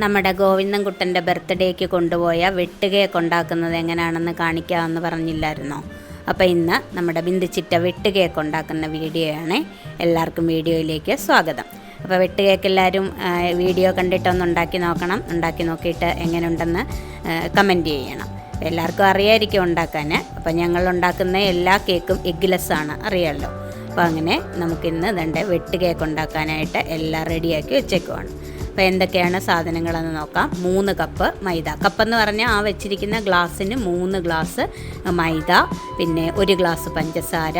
നമ്മുടെ ഗോവിന്ദൻകുട്ടന്റെ ബർത്ത്ഡേക്ക് കൊണ്ടുപോയ വെട്ടുകേക്ക് ഉണ്ടാക്കുന്നത് എങ്ങനെയാണെന്ന് കാണിക്കാമെന്ന് പറഞ്ഞില്ലായിരുന്നോ? അപ്പോൾ ഇന്ന് നമ്മുടെ ബിന്ദുച്ചിറ്റ വെട്ടുകേക്ക് ഉണ്ടാക്കുന്ന വീഡിയോയാണ് എല്ലാവർക്കും വീഡിയോയിലേക്ക് സ്വാഗതം. അപ്പോൾ വെട്ടുകേക്ക് എല്ലാവരും വീഡിയോ കണ്ടിട്ടൊന്ന് ഉണ്ടാക്കി നോക്കണം. ഉണ്ടാക്കി നോക്കിയിട്ട് എങ്ങനെയുണ്ടെന്ന് കമന്റ് ചെയ്യണം. എല്ലാവർക്കും അറിയായിരിക്കും ഉണ്ടാക്കാൻ. അപ്പോൾ ഞങ്ങൾ ഉണ്ടാക്കുന്ന എല്ലാ കേക്കും എഗ്ലെസ്സാണ് അറിയാമല്ലോ. അപ്പോൾ അങ്ങനെ നമുക്കിന്ന് ഇതുണ്ട് വെട്ട് കേക്ക് ഉണ്ടാക്കാനായിട്ട് എല്ലാം റെഡിയാക്കി വെച്ചേക്കുവാണ്. അപ്പോൾ എന്തൊക്കെയാണ് സാധനങ്ങളെന്ന് നോക്കാം. മൂന്ന് കപ്പ് മൈദ. കപ്പെന്ന് പറഞ്ഞാൽ ആ വെച്ചിരിക്കുന്ന ഗ്ലാസ്സിന് മൂന്ന് ഗ്ലാസ് മൈദ പിന്നെ ഒരു ഗ്ലാസ് പഞ്ചസാര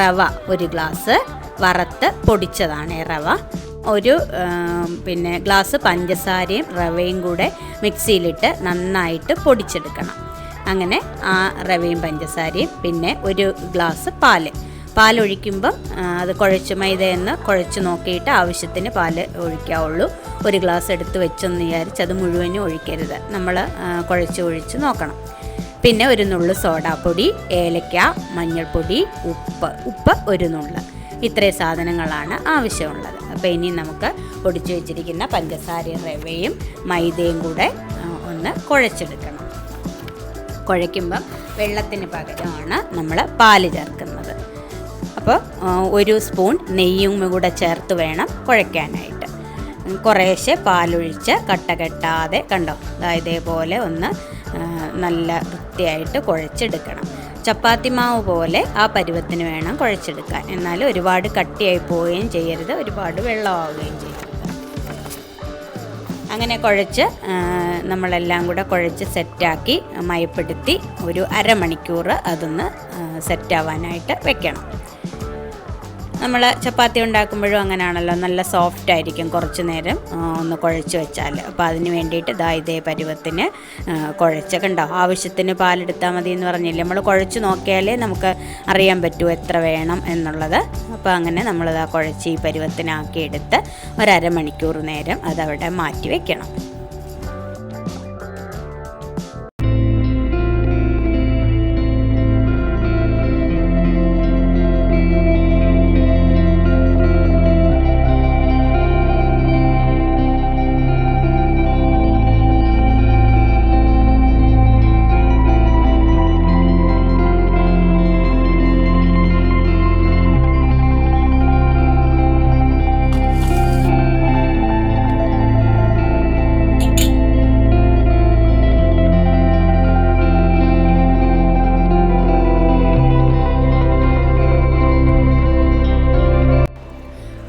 റവ ഒരു ഗ്ലാസ് വറുത്ത് പൊടിച്ചതാണ് റവ. ഒരു പിന്നെ ഗ്ലാസ് പഞ്ചസാരയും റവയും കൂടെ മിക്സിയിലിട്ട് നന്നായിട്ട് പൊടിച്ചെടുക്കണം. അങ്ങനെ ആ റവയും പഞ്ചസാരയും പിന്നെ ഒരു ഗ്ലാസ് പാൽ. പാലൊഴിക്കുമ്പം അത് കുഴച്ച് മൈദയെന്ന് കുഴച്ച് നോക്കിയിട്ട് ആവശ്യത്തിന് പാൽ ഒഴിക്കാവുള്ളൂ. ഒരു ഗ്ലാസ് എടുത്ത് വെച്ചെന്ന് വിചാരിച്ച് അത് മുഴുവനും ഒഴിക്കരുത്. നമ്മൾ കുഴച്ച് ഒഴിച്ച് നോക്കണം. പിന്നെ ഒരു നുള്ളു സോഡാപ്പൊടി ഏലക്ക മഞ്ഞൾപ്പൊടി ഉപ്പ്. ഉപ്പ് ഒരു നുള്ള്. ഇത്രയും സാധനങ്ങളാണ് ആവശ്യമുള്ളത്. അപ്പോൾ ഇനി നമുക്ക് ഒടിച്ചു വെച്ചിരിക്കുന്ന പഞ്ചസാരയും റവയും മൈദയും കൂടെ ഒന്ന് കുഴച്ചെടുക്കണം. കുഴയ്ക്കുമ്പം വെള്ളത്തിന് പകരമാണ് നമ്മൾ പാൽ ചേർക്കുന്നത്. അപ്പോൾ ഒരു സ്പൂൺ നെയ്യും കൂടെ ചേർത്ത് വേണം കുഴയ്ക്കാനായിട്ട്. കുറേശ്ശെ പാലൊഴിച്ച് കട്ട കെട്ടാതെ കണ്ടോ? ഇതേപോലെ ഒന്ന് നല്ല വൃത്തിയായിട്ട് കുഴച്ചെടുക്കണം. ചപ്പാത്തി മാവ് പോലെ ആ പരുവത്തിന് വേണം കുഴച്ചെടുക്കാൻ. എന്നാൽ ഒരുപാട് കട്ടിയായി പോവുകയും ചെയ്യരുത് ഒരുപാട് വെള്ളമാവുകയും ചെയ്യരുത്. അങ്ങനെ കുഴച്ച് നമ്മളെല്ലാം കൂടെ കുഴച്ച് സെറ്റാക്കി മയപ്പെടുത്തി ഒരു അരമണിക്കൂർ അതൊന്ന് സെറ്റാവാനായിട്ട് വെക്കണം. നമ്മൾ ചപ്പാത്തി ഉണ്ടാക്കുമ്പോഴും അങ്ങനെയാണല്ലോ നല്ല സോഫ്റ്റ് ആയിരിക്കും കുറച്ച് നേരം ഒന്ന് കുഴച്ച് വെച്ചാൽ അപ്പോൾ അതിന് വേണ്ടിയിട്ട് ദാ ഇതേ പരുവത്തിന് കുഴച്ചൊക്കെ കണ്ടോ? ആവശ്യത്തിന് പാലെടുത്താൽ മതി എന്ന് പറഞ്ഞില്ല? നമ്മൾ കുഴച്ച് നോക്കിയാലേ നമുക്ക് അറിയാൻ പറ്റൂ എത്ര വേണം എന്നുള്ളത്. അപ്പോൾ അങ്ങനെ നമ്മൾ നമ്മളിതാ കുഴച്ച് ഈ പരുവത്തിനാക്കി എടുത്ത് ഒരമണിക്കൂർ നേരം അതവിടെ മാറ്റി വെക്കണം.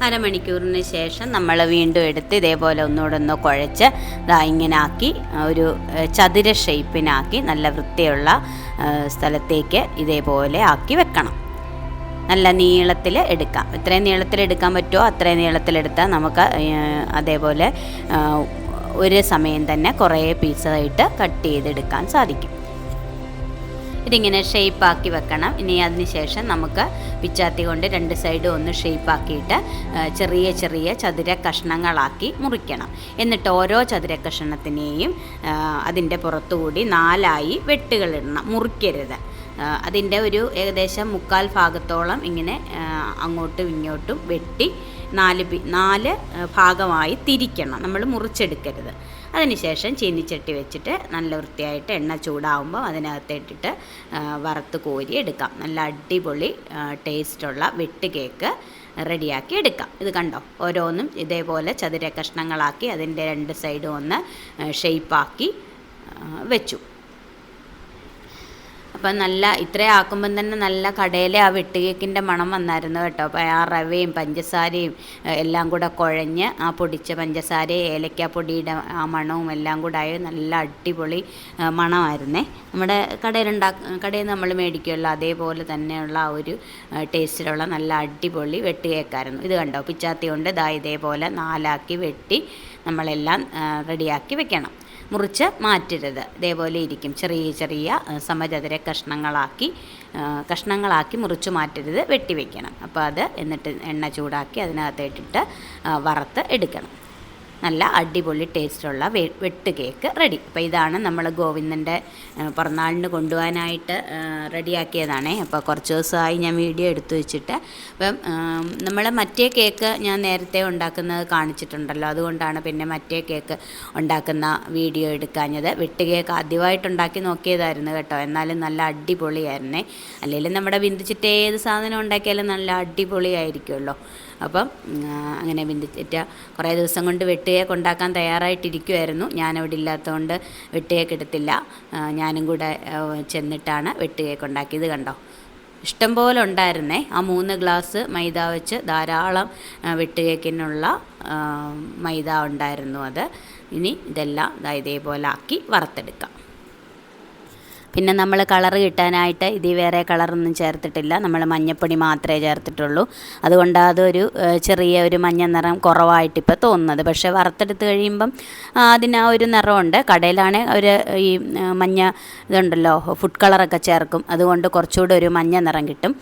അരമണിക്കൂറിന് ശേഷം നമ്മൾ വീണ്ടും എടുത്ത് ഇതേപോലെ ഒന്നുകൂടെ ഒന്ന് കുഴച്ച് ദാ ഇങ്ങനെ ആക്കി ഒരു ചതുര ഷേപ്പിനാക്കി നല്ല വൃത്തിയുള്ള സ്ഥലത്തേക്ക് ഇതേപോലെ ആക്കി വെക്കണം. നല്ല നീളത്തിൽ എടുക്കാം. എത്രയും നീളത്തിൽ എടുക്കാൻ പറ്റുമോ അത്രയും നീളത്തിലെടുത്താൽ നമുക്ക് അതേപോലെ ഒരു സമയം തന്നെ കുറേ പീസായിട്ട് കട്ട് ചെയ്തെടുക്കാൻ സാധിക്കും. ഇതിങ്ങനെ ഷേപ്പാക്കി വെക്കണം. ഇനി അതിന് ശേഷം നമുക്ക് പിച്ചാത്തി കൊണ്ട് രണ്ട് സൈഡും ഒന്ന് ഷേപ്പാക്കിയിട്ട് ചെറിയ ചെറിയ ചതുര കഷ്ണങ്ങളാക്കി മുറിക്കണം. എന്നിട്ട് ഓരോ ചതുര കഷ്ണത്തിനെയും അതിന്റെ പുറത്തുകൂടി നാലായി വെട്ടുകളിടണം. മുറിക്കരുത്. അതിന്റെ ഒരു ഏകദേശം മുക്കാൽ ഭാഗത്തോളം ഇങ്ങനെ അങ്ങോട്ടും ഇങ്ങോട്ടും വെട്ടി നാല് നാല് ഭാഗമായി തിരിക്കണം. നമ്മൾ മുറിച്ചെടുക്കരുത്. അതിനുശേഷം ചീനിച്ചട്ടി വെച്ചിട്ട് നല്ല വൃത്തിയായിട്ട് എണ്ണ ചൂടാവുമ്പോൾ അതിനകത്ത് ഇട്ടിട്ട് വറുത്ത് കോരി എടുക്കാം. നല്ല അടിപൊളി ടേസ്റ്റുള്ള വെട്ട് കേക്ക് റെഡിയാക്കി എടുക്കാം. ഇത് കണ്ടോ? ഓരോന്നും ഇതേപോലെ ചതുര കഷ്ണങ്ങളാക്കി അതിന്റെ രണ്ട് സൈഡും ഒന്ന് ഷെയ്പ്പാക്കി വെച്ചു. അപ്പം നല്ല ഇത്രയും ആക്കുമ്പം തന്നെ നല്ല കടയിലെ ആ വെട്ടുകേക്കിന്റെ മണം വന്നായിരുന്നു കേട്ടോ. അപ്പോൾ ആ റവയും പഞ്ചസാരയും എല്ലാം കൂടെ കുഴഞ്ഞ് ആ പൊടിച്ച പഞ്ചസാരയും ഏലക്കാപ്പൊടിയുടെ ആ മണവും എല്ലാം കൂടെ ആയി നല്ല അടിപൊളി മണമായിരുന്നേ. നമ്മുടെ കടയിലുണ്ടാ കടയിൽ നമ്മൾ മേടിക്കുമല്ലോ അതേപോലെ തന്നെയുള്ള ആ ഒരു ടേസ്റ്റിലുള്ള നല്ല അടിപൊളി വെട്ടുകേക്കായിരുന്നു ഇത് കണ്ടോ? പിച്ചാത്തി കൊണ്ട് ഇതാ ഇതേപോലെ നാലാക്കി വെട്ടി നമ്മളെല്ലാം റെഡിയാക്കി വെക്കണം. മുറിച്ച് മാറ്റരുത്. ഇതേപോലെ ഇരിക്കും. ചെറിയ ചെറിയ സമചതുര കഷ്ണങ്ങളാക്കി കഷ്ണങ്ങളാക്കി മുറിച്ച് മാറ്റരുത്. വെട്ടിവെക്കണം അപ്പോൾ അത് എന്നിട്ട് എണ്ണ ചൂടാക്കി അതിനകത്തേട്ടിട്ട് വറുത്ത് എടുക്കണം. നല്ല അടിപൊളി ടേസ്റ്റുള്ള വെട്ട് കേക്ക് റെഡി. അപ്പോൾ ഇതാണ് നമ്മൾ ഗോവിന്ദന്റെ പിറന്നാളിന് കൊണ്ടുപോകാനായിട്ട് റെഡിയാക്കിയതാണേ. അപ്പോൾ കുറച്ച് ദിവസമായി ഞാൻ വീഡിയോ എടുത്തു വെച്ചിട്ട്. അപ്പം നമ്മൾ മറ്റേ കേക്ക് ഞാൻ നേരത്തെ ഉണ്ടാക്കുന്നത് കാണിച്ചിട്ടുണ്ടല്ലോ. അതുകൊണ്ടാണ് പിന്നെ മറ്റേ കേക്ക് ഉണ്ടാക്കുന്ന വീഡിയോ എടുക്കാഞ്ഞത്. വെട്ട് കേക്ക് ആദ്യമായിട്ട് ഉണ്ടാക്കി നോക്കിയതായിരുന്നു കേട്ടോ. എന്നാലും നല്ല അടിപൊളിയായിരുന്നേ. അല്ലെങ്കിൽ നമ്മുടെ ബിന്ദുച്ചിട്ട് ഏത് സാധനം ഉണ്ടാക്കിയാലും നല്ല അടിപൊളിയായിരിക്കുമല്ലോ. അപ്പം അങ്ങനെ ബിന്ദുച്ചിറ്റ കുറേ ദിവസം കൊണ്ട് വെട്ടുകേക്ക് ഉണ്ടാക്കാൻ തയ്യാറായിട്ടിരിക്കുമായിരുന്നു ഞാനവിടെ ഇല്ലാത്തതുകൊണ്ട് വെട്ടുകേക്ക് എടുത്തില്ല. ഞാനും കൂടെ ചെന്നിട്ടാണ് വെട്ടുകേക്ക് ഉണ്ടാക്കിയത് കണ്ടോ? ഇഷ്ടം പോലെ ഉണ്ടായിരുന്നേ. ആ മൂന്ന് ഗ്ലാസ് മൈദ വെച്ച് ധാരാളം വെട്ടുകേക്കിനുള്ള മൈദ ഉണ്ടായിരുന്നു അത്. ഇനി ഇതെല്ലാം ഇതേപോലെ ആക്കി വറുത്തെടുക്കാം. പിന്നെ നമ്മൾ കളർ കിട്ടാനായിട്ട് ഇതിൽ വേറെ കളറൊന്നും ചേർത്തിട്ടില്ല. നമ്മൾ മഞ്ഞപ്പൊടി മാത്രമേ ചേർത്തിട്ടുള്ളൂ. അതുകൊണ്ട് അതൊരു ചെറിയ ഒരു മഞ്ഞ നിറം കുറവായിട്ട് ഇപ്പോൾ തോന്നുന്നത്. പക്ഷേ വറുത്തെടുത്ത് കഴിയുമ്പം അതിന് ആ ഒരു നിറമുണ്ട്. കടയിലാണെ അവർ ഈ മഞ്ഞ ഇതുണ്ടല്ലോ ഫുഡ് കളറൊക്കെ ചേർക്കും. അതുകൊണ്ട് കുറച്ചുകൂടെ ഒരു മഞ്ഞ നിറം കിട്ടും.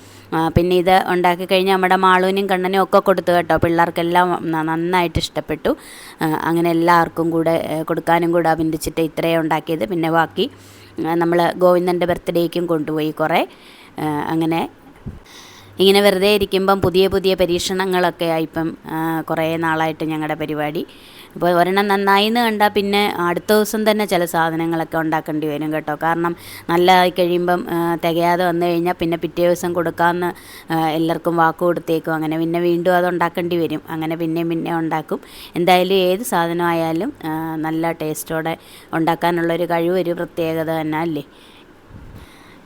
പിന്നെ ഇത് ഉണ്ടാക്കി കഴിഞ്ഞാൽ നമ്മുടെ മാളൂനും കണ്ണനും ഒക്കെ കൊടുത്തു കേട്ടോ. പിള്ളേർക്കെല്ലാം നന്നായിട്ട് ഇഷ്ടപ്പെട്ടു. അങ്ങനെ എല്ലാവർക്കും കൂടെ കൊടുക്കാനും കൂടെ അഭിനന്ദിച്ചിട്ട് ഇത്രയും ഉണ്ടാക്കിയത്. പിന്നെ ബാക്കി നമ്മൾ ഗോവിന്ദന്റെ ബർത്ത്ഡേക്കും കൊണ്ടുപോയി കുറേ. അങ്ങനെ ഇങ്ങനെ വെറുതെ ഇരിക്കുമ്പം പുതിയ പുതിയ പരീക്ഷണങ്ങളൊക്കെ ആയിപ്പം കുറേ നാളായിട്ട് ഞങ്ങളുടെ പരിപാടി. അപ്പോൾ ഒരെണ്ണം നന്നായി എന്ന് കണ്ടാൽ പിന്നെ അടുത്ത ദിവസം തന്നെ ചില സാധനങ്ങളൊക്കെ ഉണ്ടാക്കേണ്ടി വരും കേട്ടോ. കാരണം നല്ലതായി കഴിയുമ്പം തികയാതെ വന്നു കഴിഞ്ഞാൽ പിന്നെ പിറ്റേ ദിവസം കൊടുക്കാമെന്ന് എല്ലാവർക്കും വാക്ക് കൊടുത്തേക്കും. അങ്ങനെ പിന്നെ വീണ്ടും അത് ഉണ്ടാക്കേണ്ടി വരും. അങ്ങനെ പിന്നെയും പിന്നെ ഉണ്ടാക്കും. എന്തായാലും ഏത് സാധനമായാലും നല്ല ടേസ്റ്റോടെ ഉണ്ടാക്കാനുള്ളൊരു കഴിവ് ഒരു പ്രത്യേകത തന്നെ അല്ലേ?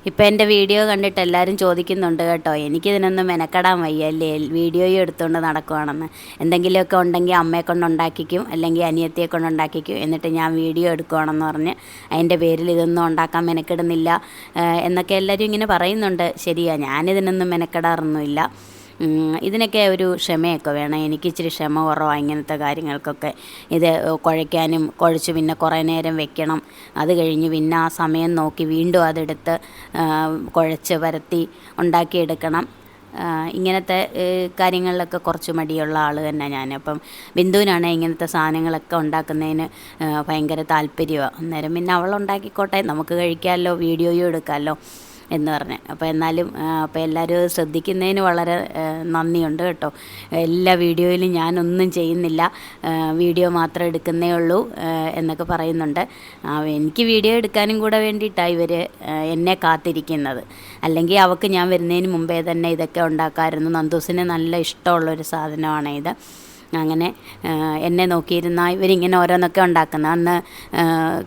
ഇപ്പം എന്റെ വീഡിയോ കണ്ടിട്ട് എല്ലാവരും ചോദിക്കുന്നുണ്ട് കേട്ടോ എനിക്കിതിനൊന്നും മെനക്കെടാൻ വയ്യ അല്ലേ വീഡിയോയും എടുത്തുകൊണ്ട് നടക്കുവാണെന്ന്. എന്തെങ്കിലുമൊക്കെ ഉണ്ടെങ്കിൽ അമ്മയെ കൊണ്ടുണ്ടാക്കിക്കും അല്ലെങ്കിൽ അനിയത്തിയെ കൊണ്ടുണ്ടാക്കിക്കും എന്നിട്ട് ഞാൻ വീഡിയോ എടുക്കുവാണെന്ന് പറഞ്ഞ് അതിന്റെ പേരിൽ ഇതൊന്നും ഉണ്ടാക്കാൻ മെനക്കെടുന്നില്ല. എന്നൊക്കെ എല്ലാവരും ഇങ്ങനെ പറയുന്നുണ്ട്. ശരിയാണ് ഞാനിതിനൊന്നും മെനക്കെടാറൊന്നുമില്ല. ഇതിനൊക്കെ ഒരു ക്ഷമയൊക്കെ വേണം. എനിക്ക് ഇച്ചിരി ക്ഷമ കുറവാണ് ഇങ്ങനത്തെ കാര്യങ്ങൾക്കൊക്കെ. ഇത് കുഴയ്ക്കാനും കുഴച്ച് പിന്നെ കുറേ നേരം വെക്കണം. അത് കഴിഞ്ഞ് പിന്നെ ആ സമയം നോക്കി വീണ്ടും അതെടുത്ത് കുഴച്ച് പരത്തി ഉണ്ടാക്കിയെടുക്കണം. ഇങ്ങനത്തെ കാര്യങ്ങളിലൊക്കെ കുറച്ച് മടിയുള്ള ആൾ തന്നെ ഞാൻ അപ്പം ബിന്ദുവിനാണ് ഇങ്ങനത്തെ സാധനങ്ങളൊക്കെ ഉണ്ടാക്കുന്നതിന് ഭയങ്കര താല്പര്യമാണ് അന്നേരം പിന്നെ അവൾ ഉണ്ടാക്കിക്കോട്ടെ. നമുക്ക് കഴിക്കാമല്ലോ വീഡിയോയും എടുക്കാമല്ലോ. എന്ന് പറഞ്ഞ്. അപ്പോൾ എന്നാലും അപ്പോൾ എല്ലാവരും ശ്രദ്ധിക്കുന്നതിന് വളരെ നന്ദിയുണ്ട് കേട്ടോ. എല്ലാ വീഡിയോയിലും ഞാനൊന്നും ചെയ്യുന്നില്ല. വീഡിയോ മാത്രം എടുക്കുന്നേ ഉള്ളൂ എന്നൊക്കെ പറയുന്നുണ്ട്. എനിക്ക് വീഡിയോ എടുക്കാനും കൂടെ വേണ്ടിയിട്ടാണ് ഇവർ എന്നെ കാത്തിരിക്കുന്നത്. അല്ലെങ്കിൽ അവൾക്ക് ഞാൻ വരുന്നതിന് മുമ്പേ തന്നെ ഇതൊക്കെ ഉണ്ടാക്കാമായിരുന്നു നന്ദൂസിന് നല്ല ഇഷ്ടമുള്ളൊരു സാധനമാണ് ഇത് അങ്ങനെ എന്നെ നോക്കിയിരുന്ന ഇവരിങ്ങനെ ഓരോന്നൊക്കെ ഉണ്ടാക്കുന്ന അന്ന്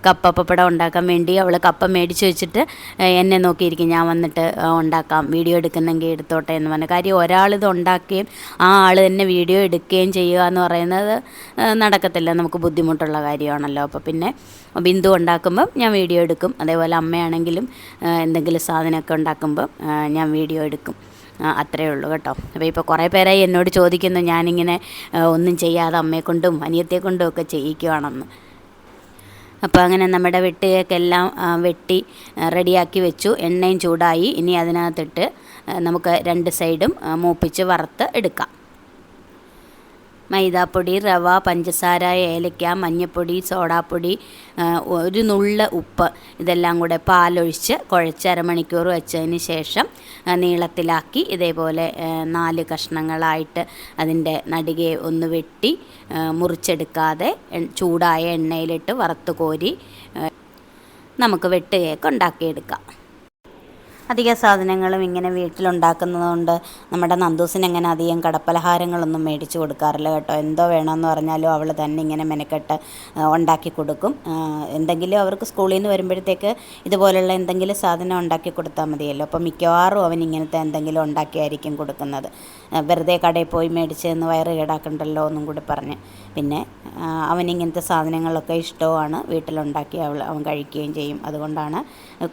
കപ്പ പപ്പടം ഉണ്ടാക്കാൻ വേണ്ടി അവൾ കപ്പ മേടിച്ച് വെച്ചിട്ട് എന്നെ നോക്കിയിരിക്കും. ഞാൻ വന്നിട്ട് ഉണ്ടാക്കാം വീഡിയോ എടുക്കുന്നെങ്കിൽ എടുത്തോട്ടെ എന്ന് പറഞ്ഞു. കാര്യം ഒരാളിത് ഉണ്ടാക്കുകയും ആ ആൾ തന്നെ വീഡിയോ എടുക്കുകയും ചെയ്യുക എന്ന് പറയുന്നത് നടക്കത്തില്ല. നമുക്ക് ബുദ്ധിമുട്ടുള്ള കാര്യമാണല്ലോ. അപ്പോൾ പിന്നെ ബിന്ദു ഉണ്ടാക്കുമ്പം ഞാൻ വീഡിയോ എടുക്കും. അതേപോലെ അമ്മയാണെങ്കിലും എന്തെങ്കിലും സാധനമൊക്കെ ഉണ്ടാക്കുമ്പം ഞാൻ വീഡിയോ എടുക്കും. അത്രയേ ഉള്ളൂ കേട്ടോ. അപ്പോൾ ഇപ്പോൾ കുറേ പേരായി എന്നോട് ചോദിക്കുന്നു ഞാനിങ്ങനെ ഒന്നും ചെയ്യാതെ അമ്മയെക്കൊണ്ടും അനിയത്തെ കൊണ്ടും ഒക്കെ ചെയ്യിക്കുവാണെന്ന്. അപ്പോൾ അങ്ങനെ നമ്മുടെ വെട്ടുകേക്കെല്ലാം എല്ലാം വെട്ടി റെഡിയാക്കി വെച്ചു. എണ്ണയും ചൂടായി. ഇനി അതിനകത്തിട്ട് നമുക്ക് രണ്ട് സൈഡും മൂപ്പിച്ച് വറുത്ത് എടുക്കാം. മൈദാപ്പൊടി റവ പഞ്ചസാര ഏലക്ക മഞ്ഞൾപ്പൊടി സോഡാപ്പൊടി ഒരു നുള്ള ഉപ്പ് ഇതെല്ലാം കൂടെ പാലൊഴിച്ച് കുഴച്ച് അരമണിക്കൂർ വെച്ചതിന് ശേഷം നീളത്തിലാക്കി ഇതേപോലെ നാല് കഷ്ണങ്ങളായിട്ട് അതിന്റെ നടുകെ ഒന്ന് വെട്ടി മുറിച്ചെടുക്കാതെ ചൂടായ എണ്ണയിലിട്ട് വറുത്ത് കോരി നമുക്ക് വെട്ട് കേക്ക് ഉണ്ടാക്കിയെടുക്കാം. അധിക സാധനങ്ങളും ഇങ്ങനെ വീട്ടിലുണ്ടാക്കുന്നതുകൊണ്ട് നമ്മുടെ നന്ദൂസിന് അങ്ങനെ അധികം കടപ്പലഹാരങ്ങളൊന്നും മേടിച്ച് കൊടുക്കാറില്ല കേട്ടോ. എന്തോ വേണമെന്ന് പറഞ്ഞാലും അവൾ തന്നെ ഇങ്ങനെ മെനക്കെട്ട് ഉണ്ടാക്കി കൊടുക്കും. എന്തെങ്കിലും അവർക്ക് സ്കൂളിൽ നിന്ന് വരുമ്പോഴത്തേക്ക് ഇതുപോലുള്ള എന്തെങ്കിലും സാധനം ഉണ്ടാക്കി കൊടുത്താൽ മതിയല്ലോ. അപ്പോൾ മിക്കവാറും അവൻ ഇങ്ങനത്തെ എന്തെങ്കിലും ഉണ്ടാക്കിയായിരിക്കും കൊടുക്കുന്നത്. വെറുതെ കടയിൽ പോയി മേടിച്ച് എന്ന് വയറ് കേടാക്കണ്ടല്ലോ എന്നും കൂടി പറഞ്ഞ്. പിന്നെ അവൻ ഇങ്ങനത്തെ സാധനങ്ങളൊക്കെ ഇഷ്ടവുമാണ്. വീട്ടിലുണ്ടാക്കി അവൾ അവൻ കഴിക്കുകയും ചെയ്യും. അതുകൊണ്ടാണ്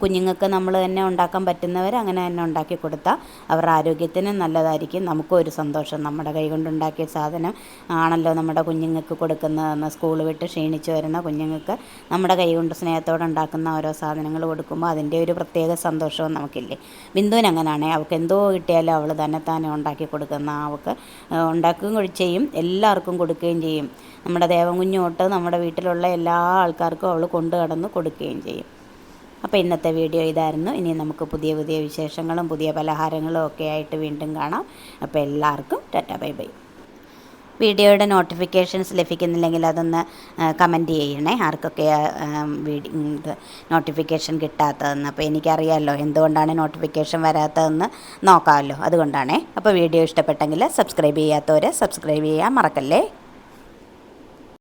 കുഞ്ഞുങ്ങൾക്ക് നമ്മൾ തന്നെ ഉണ്ടാക്കാൻ പറ്റുന്ന പറ്റുന്നവർ അങ്ങനെ തന്നെ ഉണ്ടാക്കി കൊടുത്താൽ അവരുടെ ആരോഗ്യത്തിന് നല്ലതായിരിക്കും. നമുക്കും ഒരു സന്തോഷം. നമ്മുടെ കൈ കൊണ്ടുണ്ടാക്കിയ സാധനം ആണല്ലോ നമ്മുടെ കുഞ്ഞുങ്ങൾക്ക് കൊടുക്കുന്നതെന്ന് സ്കൂൾ വിട്ട് ക്ഷീണിച്ച് വരുന്ന കുഞ്ഞുങ്ങൾക്ക് നമ്മുടെ കൈ കൊണ്ട് സ്നേഹത്തോടെ ഉണ്ടാക്കുന്ന ഓരോ സാധനങ്ങൾ കൊടുക്കുമ്പോൾ അതിന്റെ ഒരു പ്രത്യേക സന്തോഷവും നമുക്കില്ലേ? ബിന്ദുവിന് അങ്ങനെയാണ് അവൾക്ക് എന്തോ കിട്ടിയാലും അവൾ തന്നെ തന്നെ ഉണ്ടാക്കി കൊടുക്കുന്ന അവൾക്ക് ഉണ്ടാക്കുകയും ചെയ്യും. എല്ലാവർക്കും കൊടുക്കുകയും ചെയ്യും. നമ്മുടെ ദേവം തൊട്ട് നമ്മുടെ വീട്ടിലുള്ള എല്ലാ ആൾക്കാർക്കും അവൾ കൊണ്ടു കടന്ന് കൊടുക്കുകയും ചെയ്യും. അപ്പോൾ ഇന്നത്തെ വീഡിയോ ഇതായിരുന്നു. ഇനി നമുക്ക് പുതിയ പുതിയ വിശേഷങ്ങളും പുതിയ പലഹാരങ്ങളും ഒക്കെ ആയിട്ട് വീണ്ടും കാണാം. അപ്പോൾ എല്ലാവർക്കും ടാറ്റ ബൈ ബൈ. വീഡിയോയുടെ നോട്ടിഫിക്കേഷൻസ് ലഭിക്കുന്നില്ലെങ്കിൽ അതൊന്ന് കമന്റ് ചെയ്യണേ. ആർക്കൊക്കെ നോട്ടിഫിക്കേഷൻ കിട്ടാത്തതെന്ന്. അപ്പോൾ എനിക്കറിയാമല്ലോ എന്തുകൊണ്ടാണ് നോട്ടിഫിക്കേഷൻ വരാത്തതെന്ന് നോക്കാമല്ലോ. അതുകൊണ്ടാണേ. അപ്പോൾ വീഡിയോ ഇഷ്ടപ്പെട്ടെങ്കിൽ സബ്സ്ക്രൈബ് ചെയ്യാത്തവർ സബ്സ്ക്രൈബ് ചെയ്യാൻ മറക്കല്ലേ?